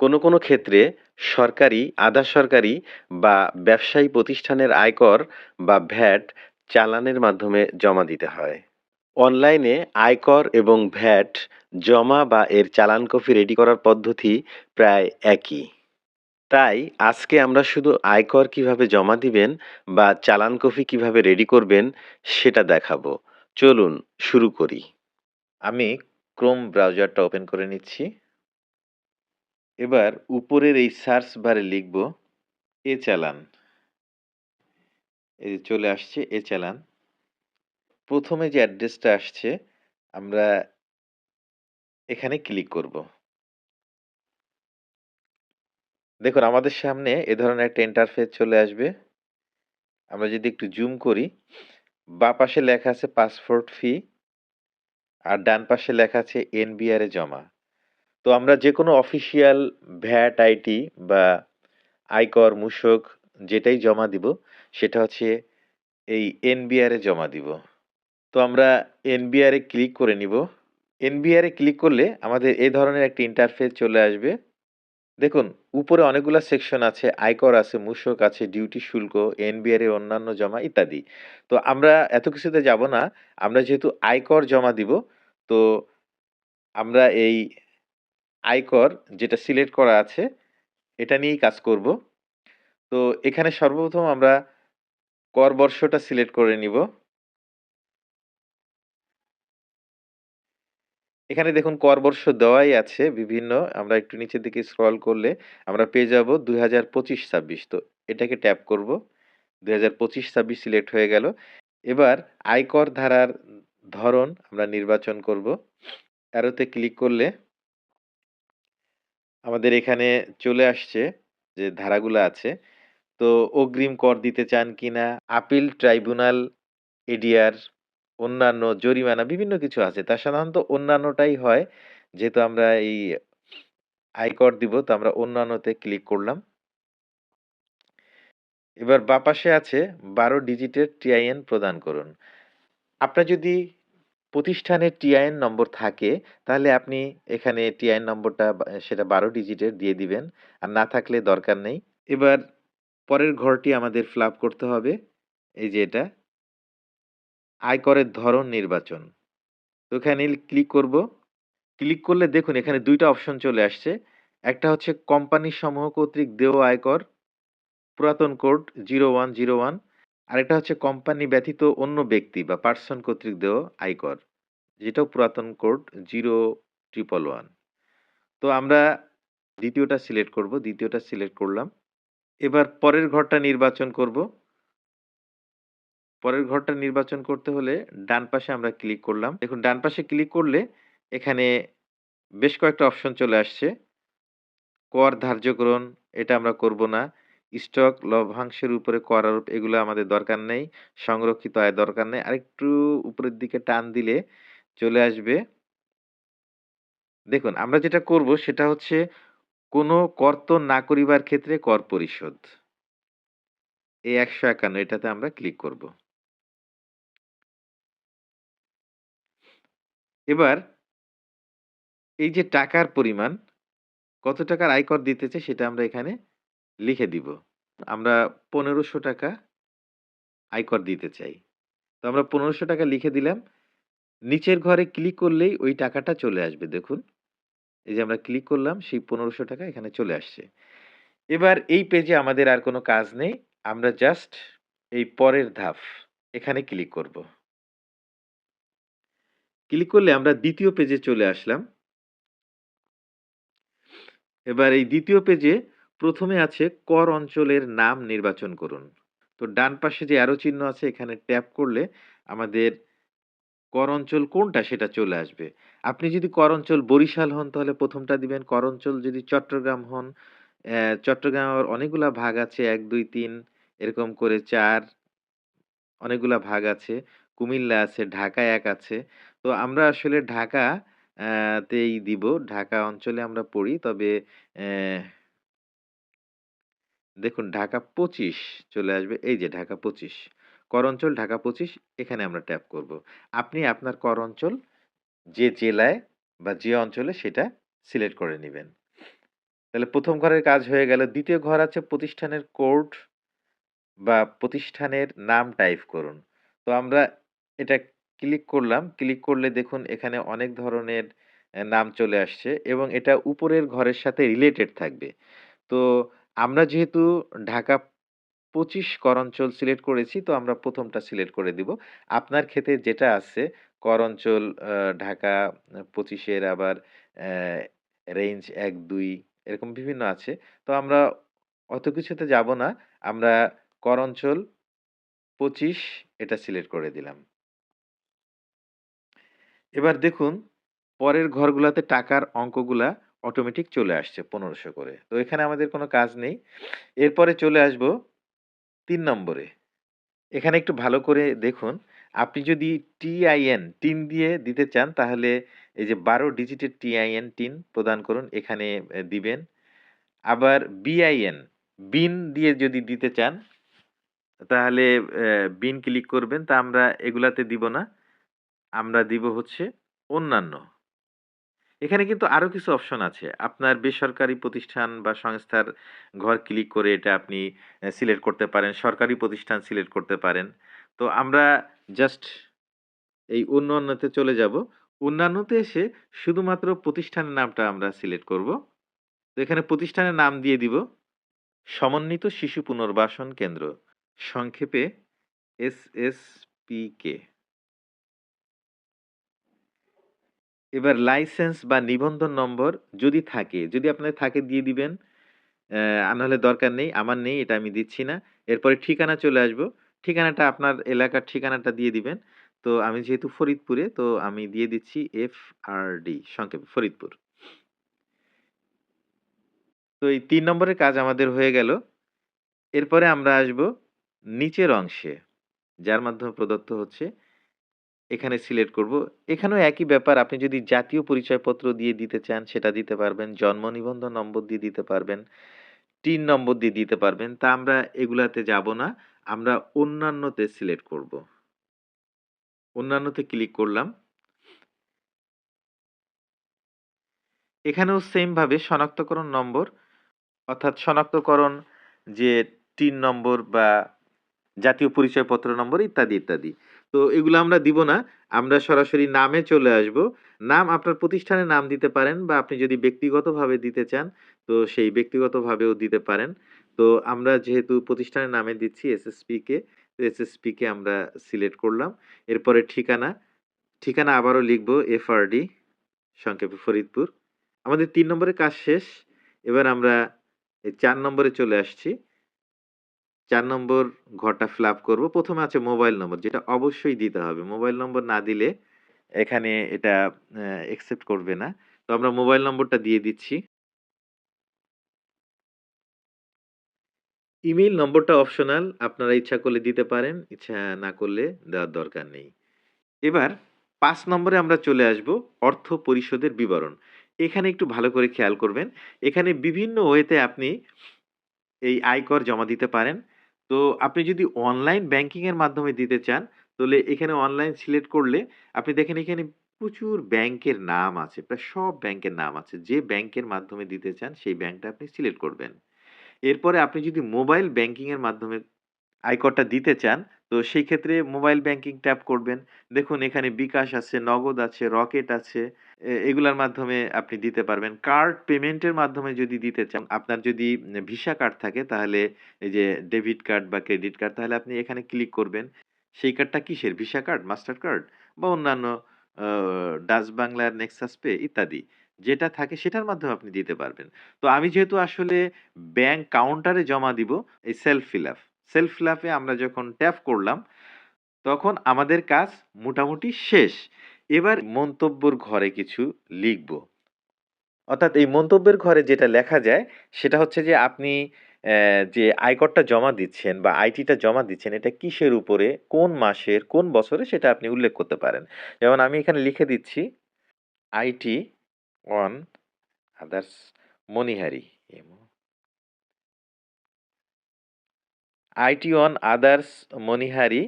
কোনো কোনো ক্ষেত্রে সরকারি, আধা-সরকারি বা ব্যবসায়ী প্রতিষ্ঠানের আয়কর বা ভ্যাট চালানের মাধ্যমে জমা দিতে হয়। অনলাইনে আয়কর এবং ভ্যাট জমা বা এর চালান কপি রেডি করার পদ্ধতি প্রায় একই। তাই আজকে আমরা শুধু আয়কর কীভাবে জমা দিবেন বা চালান কপি কীভাবে রেডি করবেন সেটা দেখাবো। চলুন শুরু করি। আমি ক্রোম ব্রাউজারটা ওপেন করে নিচ্ছি। এবার উপরের এই সার্চ বারে লিখব এ চালান। এই চলে আসছে এ চালান। প্রথমে যে অ্যাড্রেসটা আসছে আমরা এখানে ক্লিক করব। দেখুন আমাদের সামনে এ ধরনের একটা ইন্টারফেস চলে আসবে। আমরা যদি একটু জুম করি, বাঁ পাশে লেখা আছে পাসপোর্ট ফি আর ডান পাশে লেখা আছে এনবিআর জমা। তো আমরা যে কোনো অফিসিয়াল ভ্যাট আইটি বা আয়কর, মূসক যেটাই জমা দিব সেটা হচ্ছে এই এনবিআর জমা দিব। তো আমরা এনবিআর ক্লিক করে নিব। এনবিআর ক্লিক করলে আমাদের এ ধরনের একটি ইন্টারফেস চলে আসবে। দেখুন উপরে অনেকগুলা সেকশন আছে, আয়কর আছে, মূসক আছে, ডিউটি শুল্ক, এনবিআর এর অন্যান্য জমা ইত্যাদি। তো আমরা এত কিছুতে যাব না। আমরা যেহেতু আয়কর জমা দিব তো আমরা এই আয়কর যেটা সিলেক্ট করা আছে, এটা নিয়েই কাজ করব। তো এখানে সর্বপ্রথম আমরা কর বর্ষটা সিলেক্ট করে নিব। এখানে দেখুন কর বর্ষ দেওয়াই আছে বিভিন্ন। আমরা একটু নিচের দিকে স্ক্রল করলে আমরা পেয়ে যাব ২০২৫-২৬ তো এটাকে ট্যাপ করব। ২০২৫-২৬ সিলেক্ট হয়ে গেল। এবার আয়কর ধারার ধরন আমরা নির্বাচন করব। অ্যারোতে ক্লিক করলে আমাদের এখানে চলে আসছে যে ধারাগুলো আছে। তো অগ্রিম কর দিতে চান কিনা, আপিল ট্রাইব্যুনাল, এডিআর, অন্যান্য জরিমানা বিভিন্ন কিছু আছে। তা সাধারণত অন্যান্যটাই হয়। যেহেতু আমরা এই আয়কর দিব তো আমরা অন্যান্যতে ক্লিক করলাম। এবার বাঁ পাশে আছে ১২ ডিজিটের টিআইএন প্রদান করুন। আপনার যদি প্রতিষ্ঠানের টিআইএন নম্বর থাকে তাহলে আপনি এখানে টিআইএন নম্বরটা সেটা ১২ ডিজিটের দিয়ে দিবেন। আর না থাকলে দরকার নেই। এবার পরের ঘরটি আমাদের ফিল আপ করতে হবে। এই যে এটা। আয়করের ধরন নির্বাচন। তো এখানে ক্লিক করব। ক্লিক করলে দেখুন এখানে দুইটা অপশন চলে আসছে। একটা হচ্ছে কোম্পানি সমূহ কর্তৃক দেয় আয়কর, পুরাতন কোড 0101 আরেকটা হচ্ছে কোম্পানি ব্যতীত অন্য ব্যক্তি বা পার্সন কর্তৃক দেয় আয়কর। যেটাও পুরাতন কোড 0111 তো আমরা দ্বিতীয়টা সিলেক্ট করব। দ্বিতীয়টা সিলেক্ট করলাম। এবার পরের ঘরটা নির্বাচন করব। পরের ঘরটা নির্বাচন করতে হলে ডান পাশে আমরা ক্লিক করলাম। দেখুন, ডান পাশে ক্লিক করলে এখানে বেশ কয়েকটা অপশন চলে আসছে। কর ধার্যকরণ এটা আমরা করব না। স্টক লভ্যাংশের উপরে কর আরোপ এগুলো আমাদের দরকার নেই। সংরক্ষিত আয় দরকার নেই। আরেকটু উপরের দিকে টান দিলে চলে আসবে দেখুন আমরা যেটা করব সেটা হচ্ছে কোনো কর্তন না করিবার ক্ষেত্রে কর পরিশোধ। এই ১৫১ এটাতে আমরা ক্লিক করব। এবার এই যে টাকার পরিমাণ, কত টাকার আয়কর দিতেছে সেটা আমরা এখানে লিখে দিব। আমরা ৳১৫০০ আয়কর দিতে চাই। তো আমরা ৳১৫০০ লিখে দিলাম। নিচের ঘরে ক্লিক করলেই ওই টাকাটা চলে আসবে, দেখুন। এই যে আমরা ক্লিক করলাম, সেই ৳১৫০০ এখানে চলে আসছে। এবার এই পেজে আমাদের আর কোনো কাজ নেই। আমরা জাস্ট এই পরের ধাপ এখানে ক্লিক করব। ক্লিক করলে আমরা দ্বিতীয় পেজে চলে আসলাম। এবার এই দ্বিতীয় পেজে প্রথমে আছে কর অঞ্চলের নাম নির্বাচন করুন। তো ডান পাশে যে অ্যারো চিহ্ন আছে এখানে ট্যাপ করলে আমাদের কর অঞ্চল কোনটা সেটা চলে আসবে। আপনি যদি কর অঞ্চল বরিশাল হন তাহলে প্রথমটা দিবেন। কর অঞ্চল যদি চট্টগ্রাম হন, চট্টগ্রামের অনেকগুলা ভাগ আছে ১, ২, ৩ এরকম করে চার অনেকগুলা ভাগ আছে। কুমিল্লা আছে, ঢাকা এক আছে। তো আমরা আসলে ঢাকা তেই দিব। ঢাকা অঞ্চলে আমরা পড়ি। তবে দেখুন ঢাকা ২৫ চলে আসবে। এই যে ঢাকা ২৫ কর অঞ্চল ঢাকা ২৫ এখানে আমরা ট্যাপ করব। আপনি আপনার কর অঞ্চল যে জেলায় বা যে অঞ্চলে সেটা সিলেক্ট করে নেবেন তাহলে প্রথম ঘরের কাজ হয়ে গেল। দ্বিতীয় ঘর আছে প্রতিষ্ঠানের কোড বা প্রতিষ্ঠানের নাম টাইপ করুন। তো আমরা এটা ক্লিক করলাম। ক্লিক করলে দেখুন এখানে অনেক ধরনের নাম চলে আসছে এবং এটা উপরের ঘরের সাথে রিলেটেড থাকবে। তো আমরা যেহেতু ঢাকা ২৫ করঞ্চল সিলেক্ট করেছি তো আমরা প্রথমটা সিলেক্ট করে দিব। আপনার ক্ষেত্রে যেটা আছে করঞ্চল ঢাকা পঁচিশের আবার রেঞ্জ ১, ২ এরকম বিভিন্ন আছে। তো আমরা অত কিছুতে যাব না। আমরা করঞ্চল পঁচিশ এটা সিলেক্ট করে দিলাম। এবার দেখুন পরের ঘরগুলাতে টাকার অঙ্কগুলা অটোমেটিক চলে আসছে পনেরোশো করে। তো এখানে আমাদের কোনো কাজ নেই। এরপরে চলে আসব তিন নম্বরে। এখানে একটু ভালো করে দেখুন। আপনি যদি টিআইএন, টিন দিয়ে দিতে চান, তাহলে এই যে ১২ ডিজিটের টিআইএন, টিন প্রদান করুন। এখানে দিবেন। আবার বিআইএন, বিন দিয়ে যদি দিতে চান, তাহলে বিন ক্লিক করবেন। তা আমরা এগুলাতে দিব না। আমরা দিব হচ্ছে অন্যান্য। এখানে কিন্তু আরও কিছু অপশন আছে। আপনার বেসরকারি প্রতিষ্ঠান বা সংস্থার ঘর ক্লিক করে এটা আপনি সিলেক্ট করতে পারেন। সরকারি প্রতিষ্ঠান সিলেক্ট করতে পারেন। তো আমরা জাস্ট এই অন্যান্যতে চলে যাব। অন্যান্যতে এসে শুধুমাত্র প্রতিষ্ঠানের নামটা আমরা সিলেক্ট করব। তো এখানে প্রতিষ্ঠানের নাম দিয়ে দিব, সমন্বিত শিশু পুনর্বাসন কেন্দ্র। সংক্ষেপে এসএসপিকে। এবার লাইসেন্স বা নিবন্ধন নম্বর যদি থাকে, যদি আপনার থাকে দিয়ে দিবেন। নাহলে দরকার নেই। আমার নেই এটা আমি দিচ্ছি না। এরপরে ঠিকানা চলে আসব। ঠিকানাটা আপনার এলাকার ঠিকানাটা দিয়ে দিবেন। তো আমি যেহেতু ফরিদপুরে তো আমি দিয়ে দিচ্ছি এফ আর ডি সংক্ষেপে ফরিদপুর। তো এই তিন নম্বরের কাজ আমাদের হয়ে গেল। এরপরে আমরা আসব নিচের অংশে। যার মাধ্যমে প্রদত্ত হচ্ছে এখানে সিলেক্ট করব। এখানেও একই ব্যাপার আপনি যদি জাতীয় পরিচয়পত্র দিয়ে দিতে চান সেটা দিতে পারবেন। জন্ম নিবন্ধন নম্বর দিয়ে দিতে পারবেন। টিন নম্বর দিয়ে দিতে পারবেন। তা আমরা এগুলাতে যাব না। আমরা অন্যান্যতে সিলেক্ট করব। অন্যান্যতে ক্লিক করলাম। এখানেও সেম ভাবে শনাক্তকরণ নম্বর অর্থাৎ শনাক্তকরণ যে টিন নম্বর বা জাতীয় পরিচয়পত্র নম্বর ইত্যাদি, ইত্যাদি। তো এগুলো আমরা দিব না। আমরা সরাসরি নামে চলে আসব। নাম আপনার প্রতিষ্ঠানের নাম দিতে পারেন বা আপনি যদি ব্যক্তিগতভাবে দিতে চান তো সেই ব্যক্তিগতভাবেও দিতে পারেন। তো আমরা যেহেতু প্রতিষ্ঠানের নামে দিচ্ছি এসএসপিকে, তো এসএসপিকে আমরা সিলেক্ট করলাম। এরপরে ঠিকানা, ঠিকানা আবারও লিখব এফআরডি সংক্ষেপে ফরিদপুর। আমাদের ৩ নম্বরের কাজ শেষ। এবার আমরা ৪ নম্বরে চলে আসছি। ৪ নম্বর ঘরটা ফিল আপ করব। ১ম এ আছে মোবাইল নম্বর যেটা অবশ্যই দিতে হবে। মোবাইল নম্বর না দিলে এখানে এটা অ্যা অ্যাকসেপ্ট করবে না। তো আমরা মোবাইল নম্বরটা দিয়ে দিচ্ছি। ইমেইল নম্বরটা অপশনাল। আপনারা ইচ্ছা করলে দিতে পারেন, ইচ্ছা না করলে দেওয়ার দরকার নেই। এবার পাঁচ নম্বরে আমরা চলে আসব অর্থ পরিশোধের বিবরণ। এখানে একটু ভালো করে খেয়াল করবেন। এখানে বিভিন্ন ওয়েতে আপনি এই আয়কর জমা দিতে পারেন। তো আপনি যদি অনলাইন ব্যাংকিংয়ের মাধ্যমে দিতে চান, তাহলে এখানে অনলাইন সিলেক্ট করলে আপনি দেখেন এখানে প্রচুর ব্যাংকের নাম আছে। প্রায় সব ব্যাংকের নাম আছে। যে ব্যাংকের মাধ্যমে দিতে চান সেই ব্যাংকটা আপনি সিলেক্ট করবেন। এরপরে আপনি যদি মোবাইল ব্যাংকিংয়ের মাধ্যমে আয়করটা দিতে চান, তো সেই ক্ষেত্রে মোবাইল ব্যাংকিং ট্যাপ করবেন। দেখুন এখানে বিকাশ আছে, নগদ আছে, রকেট আছে। এগুলার মাধ্যমে আপনি দিতে পারবেন। কার্ড পেমেন্টের মাধ্যমে যদি দিতে চান, আপনার যদি ভিসা কার্ড থাকে তাহলে এই যে ডেবিট কার্ড বা ক্রেডিট কার্ড তাহলে আপনি এখানে ক্লিক করবেন। সেই কার্ডটা কিসের? ভিসা কার্ড, মাস্টার কার্ড বা অন্যান্য ডাচ বাংলার নেক্সাস পে ইত্যাদি। যেটা থাকে সেটার মাধ্যমে আপনি দিতে পারবেন। তো আমি যেহেতু আসলে ব্যাংক কাউন্টারে জমা দিব এই সেলফ ফিল আপ। সেলফ আপে আমরা যখন ট্যাপ করলাম, তখন আমাদের কাজ মোটামুটি শেষ। এবার মন্তব্যর ঘরে কিছু লিখব। অর্থাৎ এই মন্তব্যের ঘরে যেটা লেখা যায় সেটা হচ্ছে যে আপনি যে আয়করটা জমা দিচ্ছেন বা আইটিটা জমা দিচ্ছেন এটা কিসের উপরে, কোন মাসের, কোন বছরে সেটা আপনি উল্লেখ করতে পারেন। যেমন আমি এখানে লিখে দিচ্ছি আইটি অন আদার্স মনিহারি আইটি অন আদার্স মনিহারি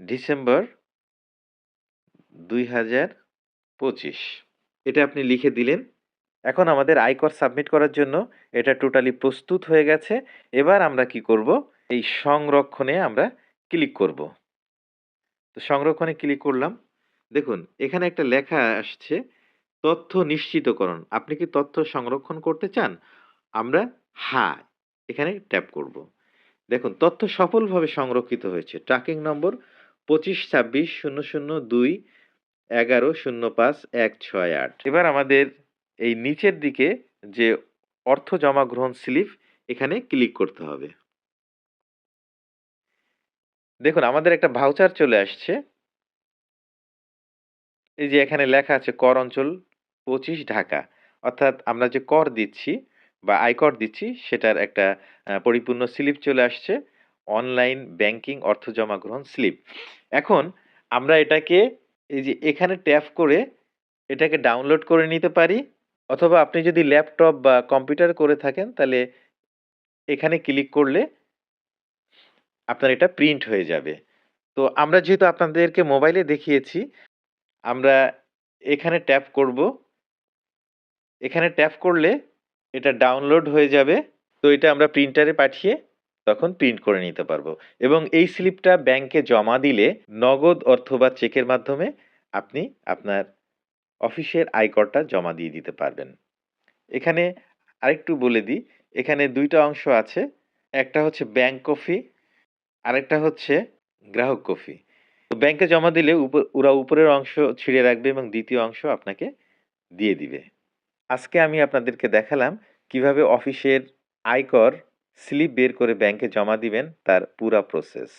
ডিসেম্বর ২০২৫ এটা আপনি লিখে দিলেন এখন আমাদের আয়কর সাবমিট করার জন্য এটা টোটালি প্রস্তুত হয়ে গেছে। এবার আমরা কি করব? এই সংরক্ষণে আমরা ক্লিক করব। তো সংরক্ষণে ক্লিক করলাম। দেখুন এখানে একটা লেখা আসছে তথ্য নিশ্চিতকরণ। আপনি কি তথ্য সংরক্ষণ করতে চান? আমরা হ্যাঁ, এখানে ট্যাপ করব। দেখুন, তথ্য সফলভাবে সংরক্ষিত হয়েছে। ট্র্যাকিং নম্বর 252600021105 এবার আমাদের এই নিচের দিকে যে অর্থ জমা গ্রহণ স্লিপ, এখানে ক্লিক করতে হবে। দেখুন, আমাদের একটা ভাউচার চলে আসছে। এই যে এখানে লেখা আছে, কর অঞ্চল 25 ঢাকা। অর্থাৎ আমরা যে কর দিচ্ছি বা আয়কর দিচ্ছি সেটার একটা পরিপূর্ণ স্লিপ চলে আসছে। অনলাইন ব্যাংকিং অর্থ জমা গ্রহণ স্লিপ। এখন আমরা এটাকে এই যে এখানে ট্যাপ করে এটাকে ডাউনলোড করে নিতে পারি অথবা আপনি যদি ল্যাপটপ বা কম্পিউটার করে থাকেন তাহলে এখানে ক্লিক করলে আপনার এটা প্রিন্ট হয়ে যাবে। তো আমরা যেহেতু আপনাদেরকে মোবাইলে দেখিয়েছি, আমরা এখানে ট্যাপ করব। এখানে ট্যাপ করলে এটা ডাউনলোড হয়ে যাবে। তো এটা আমরা প্রিন্টারে পাঠিয়ে তখন প্রিন্ট করে নিতে পারব এবং এই স্লিপটা ব্যাংকে জমা দিলে নগদ অথবা চেকের মাধ্যমে আপনি আপনার অফিসের আয়করটা জমা দিয়ে দিতে পারবেন। এখানে আরেকটু বলে দিই, এখানে দুইটা অংশ আছে। একটা হচ্ছে ব্যাংক কফি, আরেকটা হচ্ছে গ্রাহক কফি। তো ব্যাংকে জমা দিলে উপ ওরা উপরের অংশ ছিঁড়ে রাখবে এবং দ্বিতীয় অংশ আপনাকে দিয়ে দিবে। আজকে আমি আপনাদেরকে দেখালাম কীভাবে অফিসের আয়কর স্লিপ বের করে ব্যাংকে জমা দিবেন তার পুরা প্রসেস।